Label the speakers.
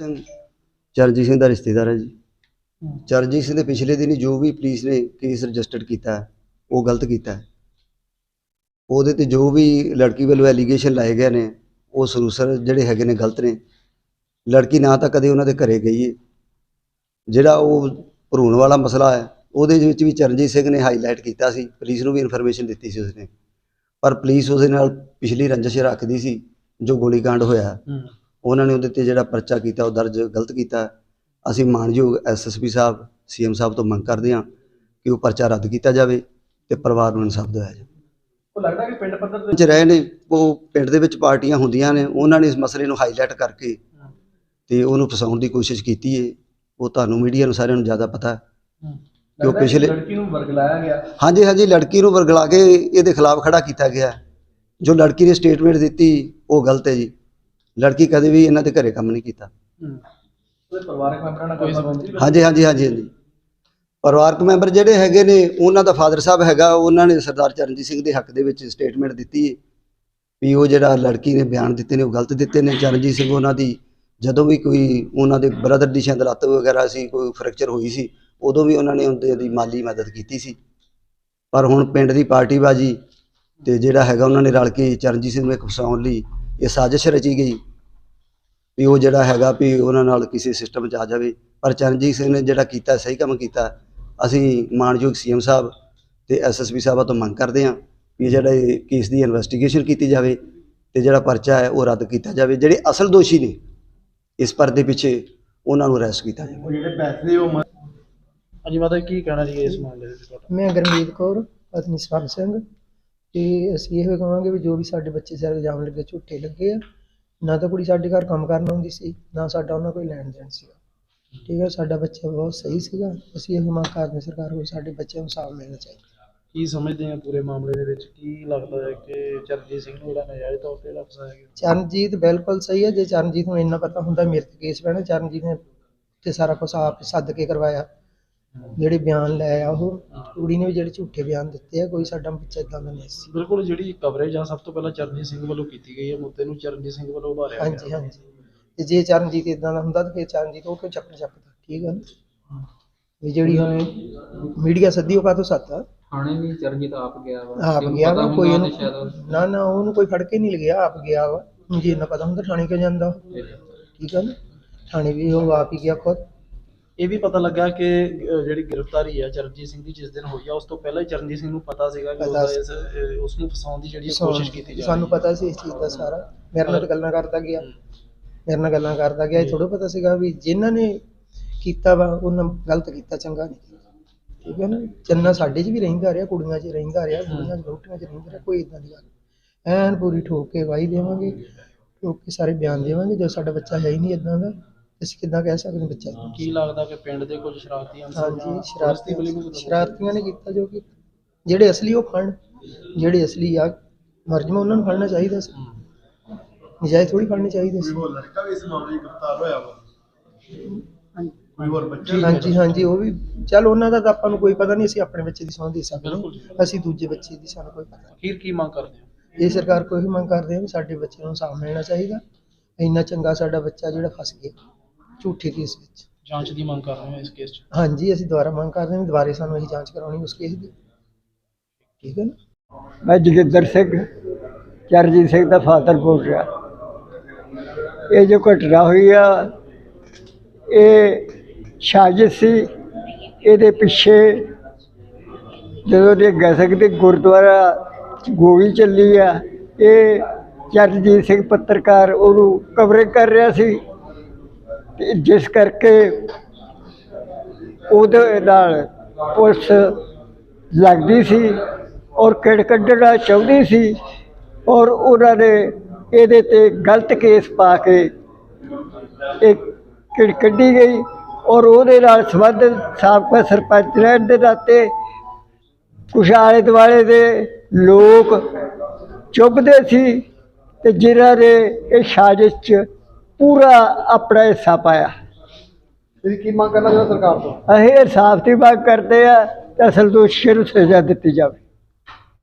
Speaker 1: ਸਿੰਘ। ਚਰਨਜੀਤ ਸਿੰਘ ਦਾ ਰਿਸ਼ਤੇਦਾਰ ਹੈ ਜੀ। ਚਰਨਜੀਤ ਸਿੰਘ ਦੇ ਪਿਛਲੇ ਦਿਨੀ ਜੋ ਵੀ ਪੁਲਿਸ ਨੇ ਕੇਸ ਰਜਿਸਟਰਡ ਕੀਤਾ ਉਹ ਗਲਤ ਕੀਤਾ। ਉਹਦੇ ਤੇ ਜੋ ਵੀ ਲੜਕੀ ਵੱਲੋਂ ਐਲੀਗੇਸ਼ਨ ਲਾਏ ਗਏ ਨੇ ਉਹ ਸਰੂਸਰ ਜਿਹੜੇ ਹੈਗੇ ਨੇ ਗਲਤ ਨੇ। ਲੜਕੀ ਨਾ ਤਾਂ ਕਦੇ ਉਹਨਾਂ ਦੇ ਘਰੇ ਗਈ ਹੈ ਜਿਹੜਾ ਉਹ ਭਰੂਣ ਵਾਲਾ ਮਸਲਾ ਹੈ ਉਹਦੇ ਵਿੱਚ ਵੀ ਚਰਨਜੀਤ ਸਿੰਘ ਨੇ ਹਾਈਲਾਈਟ ਕੀਤਾ ਸੀ। ਪੁਲਿਸ ਨੂੰ ਵੀ ਇਨਫੋਰਮੇਸ਼ਨ ਦਿੱਤੀ ਸੀ ਉਸਨੇ। ਪਰ ਪੁਲਿਸ ਉਹਦੇ ਨਾਲ ਪਿਛਲੀ ਰੰਜਿਸ਼ ਰੱਖਦੀ ਸੀ ਜੋ ਗੋਲੀकांड ਹੋਇਆ। ਉਹਨਾਂ ਨੇ ਉਹਦੇ ਤੇ ਜਿਹੜਾ ਪਰਚਾ ਕੀਤਾ ਉਹ ਦਰਜ ਗਲਤ ਕੀਤਾ। ਅਸੀਂ ਮਾਨਯੋਗ ਐਸਐਸਪੀ ਸਾਹਿਬ ਸੀਐਮ ਸਾਹਿਬ ਤੋਂ ਮੰਗ ਕਰਦੇ ਹਾਂ ਕਿ ਉਹ ਪਰਚਾ ਰੱਦ ਕੀਤਾ ਜਾਵੇ ਤੇ ਪਰਿਵਾਰ ਨੂੰ ਇਨਸਾਫ ਦਿਵਾਇਆ ਜਾਵੇ।
Speaker 2: ਉਹ ਲੱਗਦਾ ਕਿ ਪਿੰਡ ਪੱਧਰ
Speaker 1: ਚ ਰਹੇ ਨੇ ਉਹ ਪਿੰਡ ਦੇ ਵਿੱਚ ਪਾਰਟੀਆਂ ਹੁੰਦੀਆਂ ਨੇ ਉਹਨਾਂ ਨੇ ਇਸ ਮਸਲੇ ਨੂੰ ਹਾਈਲਾਈਟ ਕਰਕੇ ਤੇ ਉਹਨੂੰ ਫਸਾਉਣ ਦੀ ਕੋਸ਼ਿਸ਼ ਕੀਤੀ ਹੈ ਉਹ ਤੁਹਾਨੂੰ ਮੀਡੀਆ ਨੂੰ ਸਾਰਿਆਂ ਨੂੰ ਜ਼ਿਆਦਾ ਪਤਾ ਹੈ।
Speaker 2: ਕਿ
Speaker 1: ਪਿਛਲੇ-
Speaker 2: ਲੜਕੀ ਨੂੰ ਵਰਗਲਾਇਆ ਗਿਆ।
Speaker 1: ਹਾਂਜੀ ਹਾਂਜੀ ਲੜਕੀ ਨੂੰ ਵਰਗਲਾ ਕੇ ਇਹਦੇ ਖਿਲਾਫ ਖੜਾ ਕੀਤਾ ਗਿਆ। ਜੋ ਲੜਕੀ ਨੇ ਸਟੇਟਮੈਂਟ ਦਿੱਤੀ ਉਹ ਗਲਤ ਹੈ ਜੀ। ਲੜਕੀ ਕਦੇ ਵੀ ਇਹਨਾਂ ਦੇ ਘਰੇ ਕੰਮ ਨਹੀਂ ਕੀਤਾ।
Speaker 2: ਉਹਦੇ ਪਰਿਵਾਰਕ ਮੈਂਬਰਾਂ ਨਾਲ ਕੋਈ ਸੰਬੰਧ ਨਹੀਂ
Speaker 1: ਹਾਂਜੀ ਹਾਂਜੀ ਹਾਂਜੀ ਹਾਂਜੀ। ਪਰਿਵਾਰਕ ਮੈਂਬਰ ਜਿਹੜੇ ਹੈਗੇ ਨੇ ਉਹਨਾਂ ਦਾ ਫਾਦਰ ਸਾਹਿਬ ਹੈਗਾ ਉਹਨਾਂ ਨੇ ਸਰਦਾਰ ਚਰਨਜੀਤ ਸਿੰਘ ਦੇ ਹੱਕ ਦੇ ਵਿੱਚ ਸਟੇਟਮੈਂਟ ਦਿੱਤੀ ਵੀ ਉਹ ਜਿਹੜਾ ਲੜਕੀ ਨੇ ਬਿਆਨ ਦਿੱਤੇ ਨੇ ਉਹ ਗਲਤ ਦਿੱਤੇ ਨੇ। ਚਰਨਜੀਤ ਸਿੰਘ ਉਹਨਾਂ ਦੀ ਜਦੋਂ ਵੀ ਕੋਈ ਉਹਨਾਂ ਦੇ ਬ੍ਰਦਰ ਦੀ ਸ਼ਾਇਦ ਲੱਤ ਵਗੈਰਾ ਸੀ ਕੋਈ ਫ੍ਰੈਕਚਰ ਹੋਈ ਸੀ ਉਦੋਂ ਵੀ ਉਹਨਾਂ ਨੇ ਉਹਦੇ ਦੀ ਮਾਲੀ ਮਦਦ ਕੀਤੀ ਸੀ। ਪਰ ਹੁਣ ਪਿੰਡ ਦੀ ਪਾਰਟੀਬਾਜੀ ਤੇ ਜਿਹੜਾ ਹੈਗਾ ਉਹਨਾਂ ਨੇ ਰਲ ਕੇ ਚਰਨਜੀਤ ਸਿੰਘ ਨੂੰ ਇੱਕ ਫਸਾਉਣ ਲਈ ਇਹ ਸਾਜ਼ਿਸ਼ ਰਚੀ ਗਈ ਵੀ ਉਹ ਜਿਹੜਾ ਹੈਗਾ ਵੀ ਉਹਨਾਂ ਨਾਲ ਕਿਸੇ ਸਿਸਟਮ 'ਚ ਆ ਜਾਵੇ। ਪਰ ਚਰਨਜੀਤ ਸਿੰਘ ਨੇ ਜਿਹੜਾ ਕੀਤਾ ਸਹੀ ਕੰਮ ਕੀਤਾ ਅਸੀਂ ਮਾਨਯੋਗ ਸੀਐਮ ਸਾਹਿਬ ਤੇ ਐਸਐਸਪੀ ਸਾਹਿਬਾਂ ਤੋਂ ਮੰਗ ਕਰਦੇ ਹਾਂ ਵੀ ਜਿਹੜਾ ਇਹ ਕੇਸ ਦੀ ਇਨਵੈਸਟੀਗੇਸ਼ਨ ਕੀਤੀ ਜਾਵੇ ਤੇ ਜਿਹੜਾ ਪਰਚਾ ਹੈ ਉਹ ਰੱਦ ਕੀਤਾ ਜਾਵੇ। ਜਿਹੜੇ ਅਸਲ ਦੋਸ਼ੀ ਨੇ ਇਸ ਪਰਦੇ ਪਿੱਛੇ ਉਹਨਾਂ ਨੂੰ ਅਰੈਸਟ ਕੀਤਾ ਜਾਵੇ।
Speaker 2: ਉਹ ਜਿਹੜੇ ਪੈਸੇ ਉਹ
Speaker 3: ਹਾਂਜੀ ਮਾਤਾ ਕੀ ਕਹਿਣਾ ਜੀ ਇਸ ਮਾਮਲੇ ਵਿੱਚ ਤੁਹਾਡਾ?
Speaker 4: ਮੈਂ ਗਰਮੀਤ ਕੌਰ ਪਤਨੀ ਸਵਰਨ ਸਿੰਘ। ਤੇ ਅਸੀਂ ਇਹ ਕਹਾਂਗੇ ਵੀ ਜੋ ਵੀ ਸਾਡੇ ਬੱਚੇ ਸਿਰ ਇਲਜ਼ਾਮ ਲੱਗੇ ਝੂਠੇ ਲੱਗੇ ਆ ਨਾ ਤਾਂ ਕੁੜੀ ਸਾਡੇ ਘਰ ਕੰਮ ਕਰਨ ਆਉਂਦੀ ਸੀ ਨਾ ਸਾਡਾ ਉਹਨਾਂ ਕੋਈ ਲੈਣ ਦੇਣ ਸੀਗਾ। ਠੀਕ ਹੈ ਸਾਡਾ ਬੱਚਾ ਬਹੁਤ ਸਹੀ ਸੀਗਾ ਅਸੀਂ ਇਹ ਮੰਗ ਕਰਦੇ ਹਾਂ ਸਰਕਾਰ ਕੋਲ ਸਾਡੇ ਬੱਚਿਆਂ ਨੂੰ ਸਾਫ਼ ਮਿਲਣਾ ਚਾਹੀਦਾ।
Speaker 3: ਕੀ ਸਮਝਦੇ ਆ ਪੂਰੇ ਮਾਮਲੇ ਦੇ ਵਿੱਚ? ਕੀ ਲੱਗਦਾ ਹੈ ਕਿ ਚਰਨਜੀਤ ਸਿੰਘ ਨੂੰ ਜਿਹੜਾ ਨਜਾਇਜ਼ ਤੌਰ ਤੇ ਫਸਾਇਆ ਗਿਆ
Speaker 4: ਚਰਨਜੀਤ ਬਿਲਕੁਲ ਸਹੀ ਹੈ ਜੇ ਚਰਨਜੀਤ ਨੂੰ ਇੰਨਾ ਪਤਾ ਹੁੰਦਾ ਮੇਰੇ ਤੇ ਕੇਸ ਪੈਣਾ ਚਰਨਜੀਤ ਨੇ ਤੇ ਸਾਰਾ ਕੁਝ ਆਪ ਸੱਦ ਕੇ ਕਰਵਾਇਆ। ਜਿਹੜੇ ਬਿਆਨ ਲੈ ਆ ਉਹ ਕੁੜੀ ਨੇ ਵੀ ਜਿਹੜੇ ਝੂਠੇ ਬਿਆਨ ਦਿੱਤੇ ਆ ਕੋਈ ਸਾਡਾ ਬੱਚਾ ਇਦਾਂ ਦਾ ਨਹੀਂ ਸੀ।
Speaker 3: ਬਿਲਕੁਲ ਜਿਹੜੀ ਕਵਰੇਜ ਆ ਸਭ ਤੋਂ ਪਹਿਲਾਂ ਚਰਨਜੀਤ ਸਿੰਘ ਵੱਲੋਂ ਕੀਤੀ ਗਈ ਹੈ ਮੁੱਦੇ ਨੂੰ ਚਰਨਜੀਤ ਸਿੰਘ ਵੱਲੋਂ ਉਭਾਰਿਆ ਗਿਆ।
Speaker 4: ਹਾਂਜੀ ਹਾਂਜੀ। ਤੇ ਜੇ ਚਰਨਜੀਤ ਇਦਾਂ ਦਾ ਹੁੰਦਾ ਤਾਂ ਫਿਰ ਚਰਨਜੀਤ ਉਹ ਕਿਉਂ ਚੱਕਰ ਚੱਕਦਾ ਠੀਕ ਹੈ। ਨਾ ਵੀ ਜਿਹੜੀ ਉਹਨੇ ਮੀਡੀਆ ਸੱਦੀ ਉਹ ਕਾਹਤੋਂ ਸੱਦਾ
Speaker 5: ਥਾਣੇ ਵੀ ਚਰਨਜੀਤ ਆਪ ਗਿਆ ਵਾ।
Speaker 4: ਆਪ ਗਿਆ ਵਾ ਕੋਈ ਨਾ ਨਾ ਉਹਨੂੰ ਕੋਈ ਫੜ ਕੇ ਨਹੀਂ ਲਗਿਆ ਆਪ ਗਿਆ ਵਾ। ਹੁਣ ਜੇ ਇੰਨਾ ਪਤਾ ਹੁੰਦਾ ਥਾਣੇ ਕਿਉਂ ਜਾਂਦਾ? ਠੀਕ ਹੈ ਨਾ ਥਾਣੇ ਵੀ ਉਹ ਆਪ ਹੀ ਗਿਆ ਖੁਦ।
Speaker 3: ਇਹ ਵੀ ਪਤਾ ਲੱਗਾ ਕਿ ਜਿਹੜੀ ਗ੍ਰਿਫਤਾਰੀ ਆ ਚਰਨਜੀਤ ਸਿੰਘ ਦੀ ਜਿਸ ਦਿਨ ਹੋਈ ਆ ਉਸ ਤੋਂ ਪਹਿਲਾਂ ਹੀ ਚਰਨਜੀਤ ਸਿੰਘ ਨੂੰ ਪਤਾ ਸੀਗਾ ਕਿ ਉਹਦਾ ਇਸ ਉਸ ਨੂੰ ਫਸਾਉਣ ਦੀ ਜਿਹੜੀ ਕੋਸ਼ਿਸ਼ ਕੀਤੀ ਜਾ
Speaker 4: ਸਾਨੂੰ
Speaker 3: ਰਹੀ ਹੈ
Speaker 4: ਪਤਾ ਸੀ ਇਸ ਚੀਜ਼ ਦਾ ਸਾਰਾ। ਮੇਰੇ ਨਾਲ ਗੱਲਾਂ ਕਰਦਾ ਗਿਆ। ਮੇਰੇ ਨਾਲ ਗੱਲਾਂ ਕਰਦਾ ਗਿਆ। ਇਹ ਥੋੜਾ ਪਤਾ ਸੀਗਾ ਵੀ ਜਿਨ੍ਹਾਂ ਨੇ ਕੀਤਾ ਵਾ ਉਹਨਾਂ ਗਲਤ ਕੀਤਾ ਚੰਗਾ ਨਹੀਂ ਕੀਤਾ। ਠੀਕ ਹੈ ਨਾ? ਚੰਨਾ ਸਾਡੇ 'ਚ ਵੀ ਰਹਿੰਦਾ ਰਿਹਾ ਕੁੜੀਆਂ 'ਚ ਰਹਿੰਦਾ ਰਿਹਾ ਕੁੜੀਆਂ 'ਚ ਲੋਟੀਆਂ 'ਚ ਰਹਿੰਦਾ ਰਿਹਾ ਕੋਈ ਇਦਾਂ ਦੀ ਗੱਲ। ਐਨ ਪੂਰੀ ਠੋਕ ਕੇ ਵਾਈ ਦੇਵਾਂਗੇ ਠੋਕ ਕੇ ਸਾਰੇ ਬਿਆਨ ਦੇਵਾਂਗੇ ਜੋ ਸਾਡਾ ਬੱਚਾ ਹੈ ਹੀ ਨਹੀਂ ਇਦਾਂ ਦਾ। ਅਸੀਂ ਕਿੱਦਾਂ ਕਹਿ ਸਕਦੇ ਹਾਂ ਬੱਚਾ।
Speaker 3: ਕੀ ਲੱਗਦਾ ਕਿ ਪਿੰਡ ਦੇ ਕੁਝ ਸ਼ਰਾਰਤੀ ਅੰਸਰ
Speaker 4: ਹਾਂਜੀ
Speaker 3: ਜਾਂ ਪੁਲਿਸ ਦੀ ਬਲੀ ਨੂੰ
Speaker 4: ਸ਼ਰਾਰਤੀ ਸ਼ਰਾਰਤੀਆਂ ਨੇ ਕੀਤਾ ਜੋ ਕਿ ਜਿਹੜੇ ਅਸਲੀ ਉਹ ਫੜਨ ਜਿਹੜੇ ਅਸਲੀ ਆ। ਮਰਜਮਾ ਉਹਨਾਂ ਨੂੰ ਫੜਨਾ ਚਾਹੀਦਾ ਸੀ। ਨਜਾਇਜ਼ ਥੋੜੀ ਫੜਨੀ ਚਾਹੀਦੀ ਸੀ।
Speaker 2: ਉਹ ਲੜਕਾ ਵੀ ਇਸ ਮਾਮਲੇ 'ਚ ਗ੍ਰਿਫਤਾਰ ਹੋਇਆ ਵਾ? ਕੋਈ ਹੋਰ ਬੱਚਾ
Speaker 4: ਹਾਂਜੀ ਹਾਂਜੀ ਉਹ ਵੀ ਚੱਲ ਉਹਨਾਂ ਦਾ ਤਾਂ ਆਪਾਂ ਨੂੰ ਕੋਈ ਪਤਾ ਨਹੀਂ ਅਸੀਂ ਆਪਣੇ ਬੱਚੇ ਦੀ ਸੌਂ ਦੇ ਸਕਦੇ ਅਸੀਂ ਦੂਜੇ ਬੱਚੇ ਦੀ ਸਾਨੂੰ ਕੋਈ ਪਤਾ ਨਹੀਂ।
Speaker 3: ਅਖੀਰ ਕੀ ਮੰਗ ਕਰਦੇ ਹੋ?
Speaker 4: ਇਹ ਸਰਕਾਰ ਕੋਈ ਵੀ ਮੰਗ ਕਰਦੇ ਆ ਵੀ ਸਾਡੇ ਬੱਚੇ ਨੂੰ ਸਾਹ ਮਿਲਣਾ ਚਾਹੀਦਾ। ਇੰਨਾ ਚੰਗਾ ਸਾਡਾ ਬੱਚਾ ਜਿਹੜਾ ਫਸ ਗਿਆ। ਝੂਠੇ ਕੇਸ ਵਿੱਚ।
Speaker 3: ਜਾਂਚ ਦੀ ਮੰਗ ਕਰ ਰਹੇ ਹੋ ਇਸ ਕੇਸ 'ਚ?
Speaker 4: ਹਾਂਜੀ ਅਸੀਂ ਦੁਬਾਰਾ ਮੰਗ ਕਰਦੇ ਹਾਂ ਵੀ ਦੁਬਾਰੇ ਸਾਨੂੰ ਇਹ ਜਾਂਚ ਕਰਾਉਣੀ ਉਸ ਕੇਸ ਦੀ। ਠੀਕ ਹੈ ਨਾ?
Speaker 6: ਮੈਂ ਜੋਗਿੰਦਰ ਸਿੰਘ ਚਰਨਜੀਤ ਸਿੰਘ ਦਾ ਫਾਦਰ ਬੋਲ ਰਿਹਾ। ਇਹ ਜੋ ਘਟਨਾ ਹੋਈ ਆ ਇਹ ਸਾਜ਼ਿਸ਼ ਸੀ ਇਹਦੇ ਪਿੱਛੇ ਜਦੋਂ ਦੇ ਗਸਕ ਦੇ ਗੁਰਦੁਆਰਾ ਗੋਲੀ ਚੱਲੀ ਆ ਇਹ ਚਰਨਜੀਤ ਸਿੰਘ ਪੱਤਰਕਾਰ ਉਹਨੂੰ ਕਵਰਿੰਗ ਕਰ ਰਿਹਾ ਸੀ। ਤੇ ਜਿਸ ਕਰਕੇ ਉਹਦੇ ਨਾਲ ਪੁਲਿਸ ਲੱਗਦੀ ਸੀ ਔਰ ਕਿੜ ਕੱਢਣਾ ਚਾਹੁੰਦੀ ਸੀ ਔਰ ਉਹਨਾਂ ਨੇ ਇਹਦੇ ਤੇ ਗਲਤ ਕੇਸ ਪਾ ਕੇ ਇਹ ਕਿੜ ਕੱਢੀ ਗਈ ਔਰ ਉਹਦੇ ਨਾਲ ਸੰਬੰਧਿਤ ਸਾਬਕਾ ਸਰਪੰਚ ਰਹਿਣ ਦੇ ਨਾਤੇ ਕੁਛ ਆਲੇ ਦੁਆਲੇ ਦੇ ਲੋਕ ਚੁੱਭਦੇ ਸੀ ਤੇ ਜਿਨ੍ਹਾਂ ਨੇ ਇਹ ਸਾਜ਼ਿਸ਼ 'ਚ ਪੂਰਾ ਆਪਣਾ ਹਿੱਸਾ ਪਾਇਆ।
Speaker 2: ਤੁਸੀਂ ਕੀ ਮੰਗ ਕਰਨਾ ਚਾਹੁੰਦੇ ਸਰਕਾਰ ਤੋਂ?
Speaker 6: ਅਸੀਂ ਇਨਸਾਫ ਦੀ ਮੰਗ ਕਰਦੇ ਆ ਤੇ ਅਸਲ ਦੋਸ਼ੀਆਂ ਨੂੰ ਸਜ਼ਾ ਦਿੱਤੀ ਜਾਵੇ।